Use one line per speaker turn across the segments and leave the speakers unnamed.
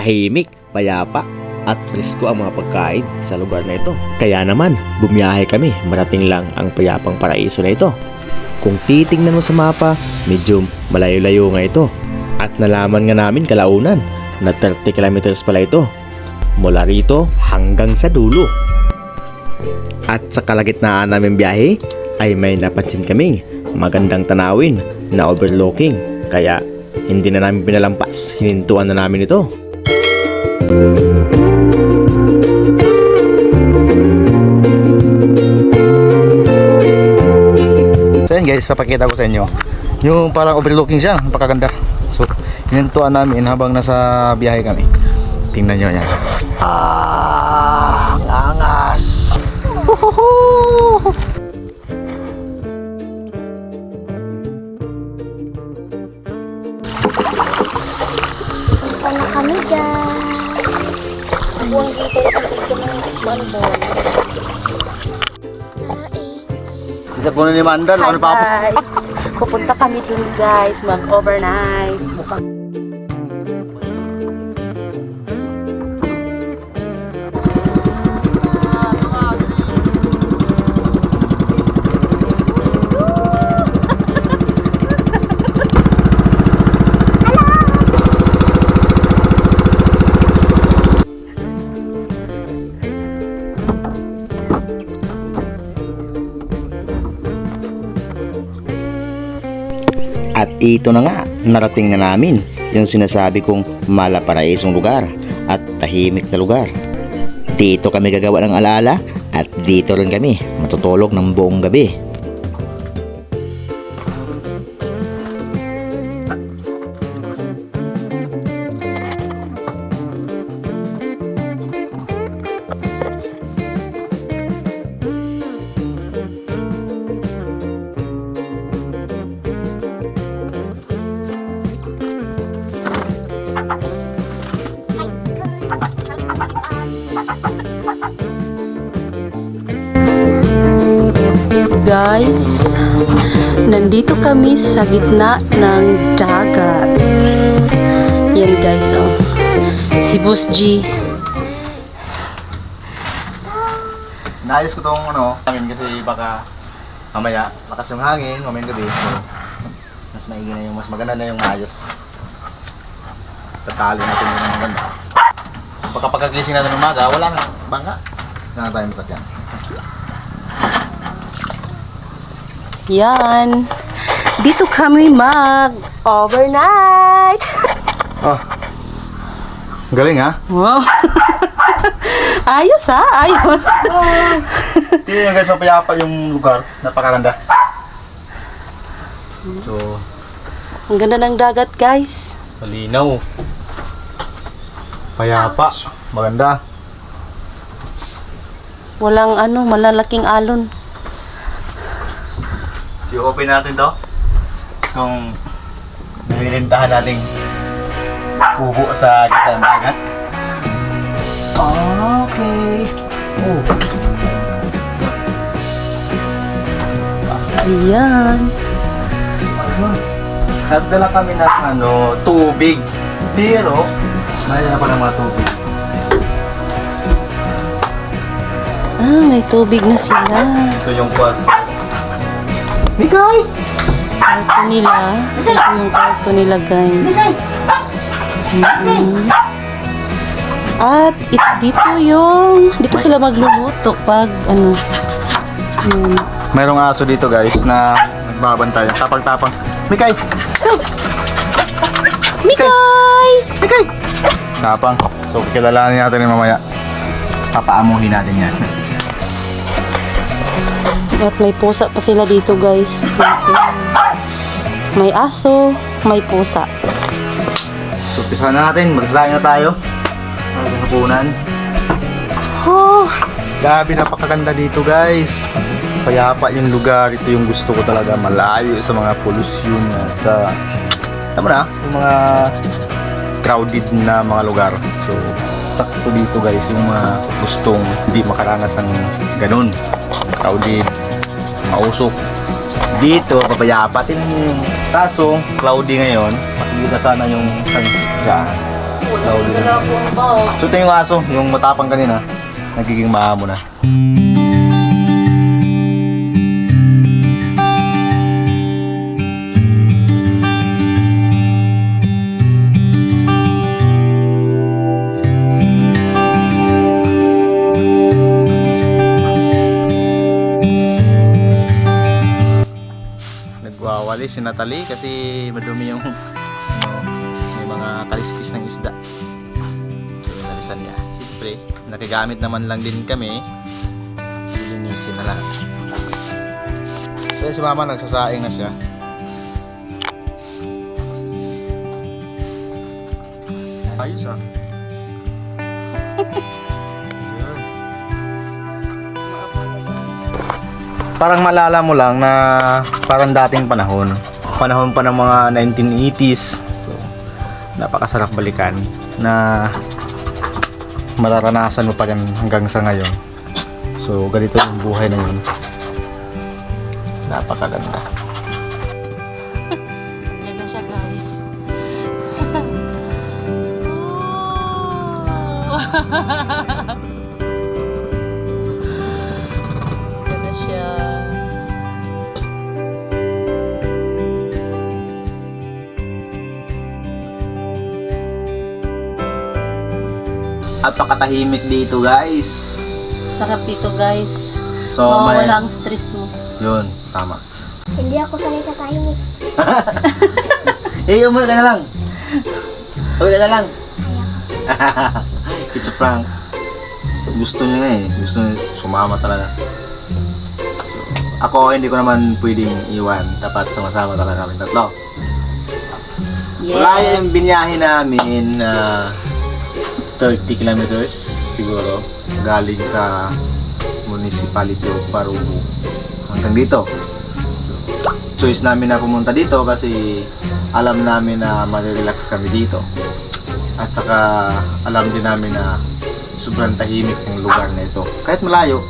tahimik, payapa, at presko ang mga pagkain sa lugar na ito. Kaya naman, bumiyahe kami, marating lang ang payapang paraiso na ito. Kung titingnan mo sa mapa, medyo malayo-layo nga ito. At nalaman nga namin kalaunan na 30 kilometers pala ito. Mula rito hanggang sa dulo. At sa kalagitnaan namin biyahe ay may napansin kaming magandang tanawin na overlooking. Kaya hindi na namin pinalampas, hinintuan na namin ito.
So yan guys, papakita ko sa inyo. Yung parang overlooking siya, napakaganda. So, hinintuan namin habang nasa biyahe kami. Tingnan nyo yan. Ah, ang angas! Huhuhu!
Ano kami guys? Buwan dito bonbon.
Isa po na ni Mandan, ano pa
guys. Pupunta kami dun guys, mag-overnight. Mukhang
ito na nga, narating na namin yung sinasabi kong malaparaisong lugar at tahimik na lugar. Dito kami gagawa ng alaala at dito rin kami matutulog ng buong gabi.
Guys, nandito kami sa gitna ng dagat. Yan guys, oh. Si Boss G.
Naayos ko tong ano, amin kasi baka mamaya lakas yung hangin, mamayang gabi. So, mas maigi na yung, mas maganda na yung maayos. Tatali natin yung maganda. Baka pagkagising natin umaga, wala na, bangka. Wala na tayong masakyan.
Yan. Dito kami mag-overnight.
Oh. Galing ha?
Wow. ayos ha, ayos.
Tingnan nyo guys, mapayapa yung lugar. Napakaganda. So,
Ang ganda ng dagat guys.
malinaw. Payapa. Maganda.
Walang ano, malalaking alon.
So, open natin to. Itong nililintahan nating kubo sa gitna ng dagat. Okay. Oh.
Ayan.
Nagdala kami ng ano, tubig. Pero, may dala pa ng mga tubig.
Ah, may tubig na sila.
Ito yung kwarto. Mikay!
Kwarto nila. Ito yung kwarto nila guys. Mm-mm. At it, dito yung, dito sila magluluto pag ano. Yan.
Mayroong aso dito guys na nagbabantay. Tapang-tapang. Mikay!
Mikay!
Mikay! Tapang. So, kilalanin natin yung mamaya. Papaamuhin natin yan.
At may pusa pa sila dito guys. May aso, may pusa.
So, pisa na natin. Magsasayin na tayo. Ang hapunan.
Oh,
Grabe, napakaganda dito guys. Payapa yung lugar. Ito yung gusto ko talaga. Malayo sa mga pollution. Sa, tama na, yung mga crowded na mga lugar. So, sakto dito guys yung mga gustong hindi makaranas ng ganun. Crowded, mausok. Dito, papayapa. Tingnan nyo yung kaso, cloudy ngayon. Makikita sana yung sunset dyan.
Bag.
So ito yung aso, yung matapang kanina. Nagiging maamo na. Si Natalie kasi madumi yung ano, may mga kaliskis ng isda. So, nalisan niya. Siyempre, nakigamit naman lang din kami. Linisin na lang. So, si mama nagsasaing na siya. Ayos ah. Parang malala mo lang na parang dating panahon. Panahon pa ng mga 1980s. So, napakasarap balikan na mararanasan mo pa rin hanggang sa ngayon. So, ganito yung buhay na yun. Napakaganda.
Ganda siya guys. Ganda
Napakatahimik dito guys.
Sarap dito guys.
So, may...
Mawawala ang stress mo.
Yun, tama.
Hindi ako sanay sa tahimik.
Eh, umuwi ka na lang. Umuwi ka na lang. It's a prank. Gusto niya nga eh. Gusto niya sumama talaga. So, ako, hindi ko naman pwedeng iwan. Dapat sama-sama talaga kami tatlo.
Yes.
Malayo yung binyahe namin na 30 kilometers siguro galing sa municipality of Barubo hanggang dito. So, choice namin na pumunta dito kasi alam namin na marirelax kami dito. At saka alam din namin na sobrang tahimik ng lugar na ito. Kahit malayo,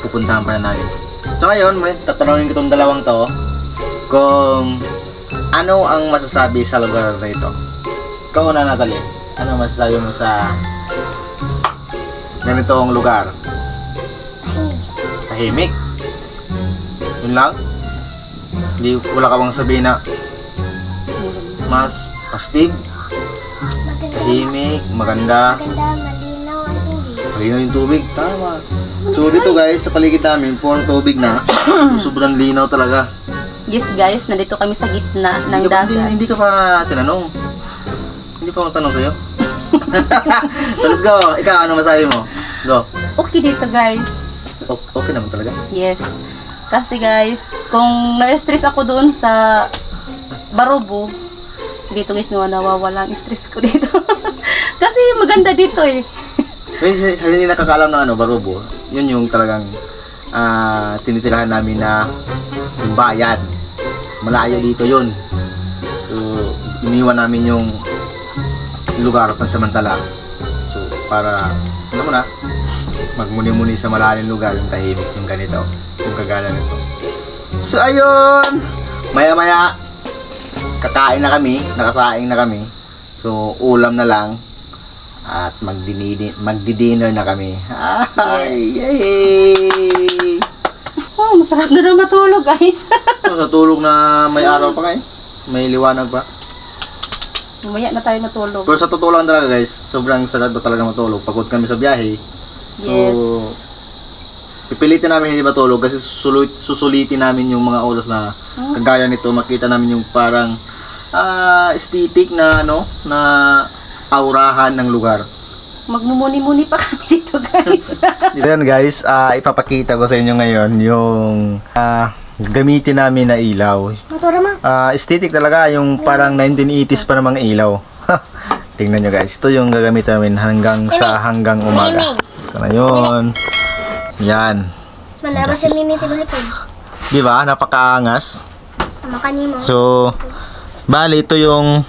pupuntahan pa na namin. So ngayon, may tatanungin ko itong dalawang to kung ano ang masasabi sa lugar na ito? Ikaw na Natalie, ano masasabi mo sa ganitong lugar? Tahimik. Yun lang? Hindi, wala ka bang sabihin na mas
Maganda.
tahimik, maganda,
Maganda, malinaw ang tubig.
malinaw yung tubig. Tama. So dito guys, sa paligid namin, puro tubig na. Sobrang linaw talaga.
Yes guys, nandito kami sa gitna ng
Hindi ka, hindi,
dagat.
hindi ka pa tinanong. Hindi pa ako tanong sa'yo. so let's go. Ikaw, ano masabi mo? Go.
Okay dito guys.
O- okay naman talaga.
Yes. Kasi guys, kung na-stress ako doon sa Barobo, dito guys, nawa- nawawala ang stress ko dito. Kasi maganda dito eh.
Hindi, hindi nakakaalam ng ano, Barobo. Yun yung talagang ah tinitirahan namin na yung bayan. Malayo dito yun. So, iniwan namin yung lugar pansamantala. So, para, alam mo na, magmuni-muni sa malalim lugar, yung tahimik, yung ganito, yung kagala nito. So, ayun! Maya-maya, kakain na kami, nakasaing na kami. So, ulam na lang. At magdini magdi-dinner na kami. Ay,
Yes.
yay!
Oh, masarap na na matulog guys.
Sa tulog na may araw pa kayo. May liwanag pa.
Mamaya na tayo matulog.
Pero sa totoo lang talaga guys, sobrang sarap ba talaga matulog. Pagod kami sa biyahe. So,
Yes.
pipilitin namin hindi matulog kasi susulit, susulitin namin yung mga oras na
Hmm?
kagaya nito. Makita namin yung parang ah aesthetic na ano, na aurahan ng lugar.
Magmumuni-muni pa kami dito guys.
Ayan guys, ah, ipapakita ko sa inyo ngayon yung ah, gamitin namin na ilaw.
Motora ma.
Ah, aesthetic talaga, yung parang 1980s pa namang ilaw. Tingnan nyo guys, ito yung gagamit namin hanggang sa hanggang umaga. So ngayon, yan.
Manaba sa mimi sa balikod.
Di ba? Napakaangas.
Makani mo.
So, bali ito yung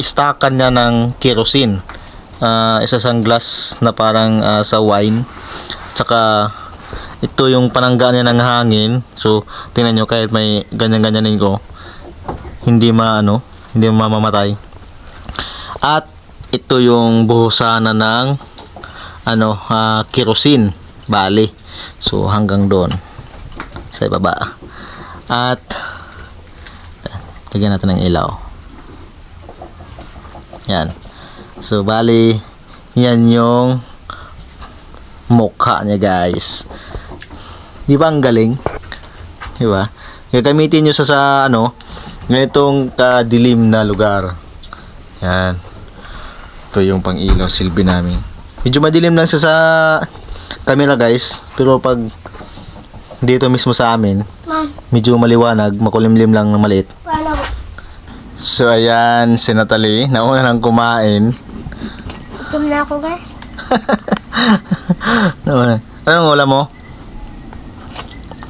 istakan niya ng kerosene. Ah, isa sang glass na parang ah, sa wine. Tsaka ito yung panangga niya ng hangin. So, tingnan nyo kahit may ganyan-ganyanin ko, hindi maano, hindi mamamatay. At ito yung buhosana ng ano, ah, kerosene, bali. So hanggang doon sa ibaba. At lagyan natin ng ilaw. Yan. So bali yan yung mukha niya guys. Di ba ang galing? Di ba? Gagamitin nyo sa, sa ano, ganitong kadilim na lugar. Yan. Ito yung pang ilaw silbi namin. Medyo madilim lang sa sa camera guys. Pero pag dito mismo sa amin, medyo maliwanag, makulimlim lang na maliit. So ayan, si Natalie, nauna nang kumain.
Gutom na ako guys.
nauna. Anong ulam mo?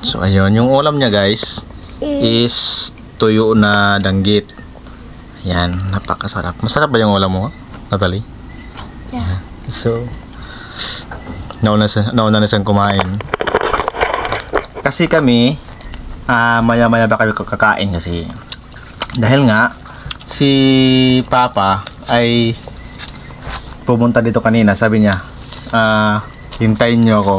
So ayun, yung ulam niya guys, is tuyo na danggit. Yan, napakasarap. Masarap ba yung ulam mo, Natalie?
Yeah.
So, nauna, sa, nauna na siyang kumain. Kasi kami, ah maya-maya ba kami kakain kasi dahil nga, si Papa ay pumunta dito kanina. Sabi niya, ah hintayin niyo ako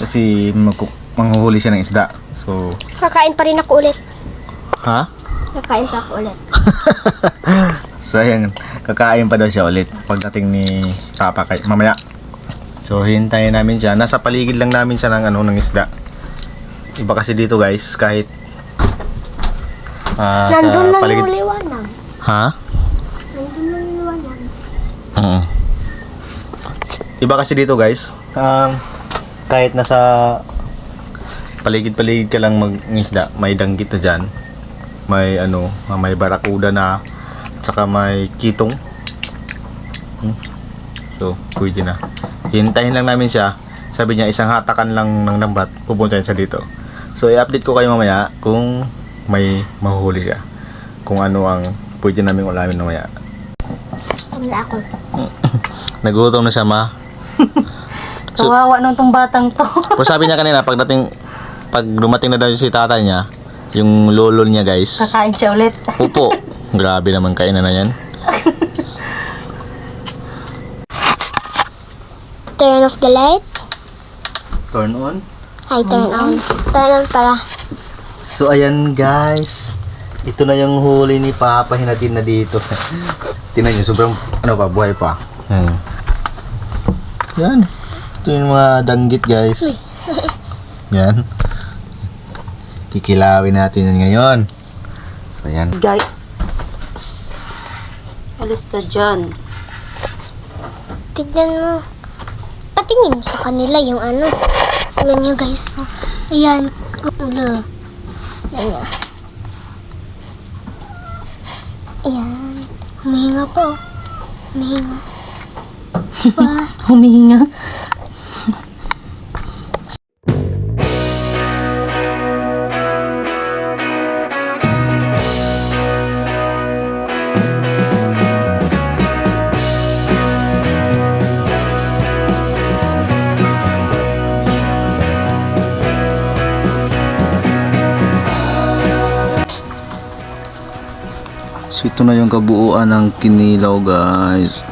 kasi magku- manghuhuli siya ng isda. So,
Kakain pa rin ako ulit.
ha?
Kakain pa ako ulit.
So ayan, kakain pa daw siya ulit pagdating ni Papa kay mamaya. So hintayin namin siya. Nasa paligid lang namin siya ng ano ng isda. Iba kasi dito guys, kahit ah,
Nandun lang
paligid.
yung liwanag.
Ha?
Nandun lang yung liwanag.
Oo. Iba kasi dito guys, um, kahit nasa paligid-paligid ka lang mag-isda, may danggit na dyan. May ano, may barakuda na, at saka may kitong. Hmm. So, pwede na. Hintayin lang namin siya. Sabi niya, isang hatakan lang ng lambat, pupunta siya dito. So, i-update ko kayo mamaya kung may mahuhuli siya. Kung ano ang pwede namin ulamin mamaya.
Na ako.
Nagutom na siya, ma. So-
Kawawa nung tong batang to.
Pero sabi niya kanina, pagdating, pag dumating na daw si tatay niya, yung lolo niya guys,
Kakain siya ulit.
upo. Grabe naman kainan na yan.
Turn off the light.
Turn on.
Ay, turn on. Turn on para.
So ayan guys, ito na yung huli ni Papa, hinatin na dito. Tingnan nyo, sobrang, ano pa, buhay pa. Hmm. Yan. Ito yung mga danggit guys. Yan. Kikilawin natin yan ngayon. So ayan.
Guys. Alis ka dyan.
Tignan mo. Patingin mo sa kanila yung ano. Tignan nyo guys. Oh. Ayan. Ulo. Ayan nga. Ayan. Humihinga po. Humihinga.
Humihinga.
Ito na yung kabuuan ng kinilaw guys.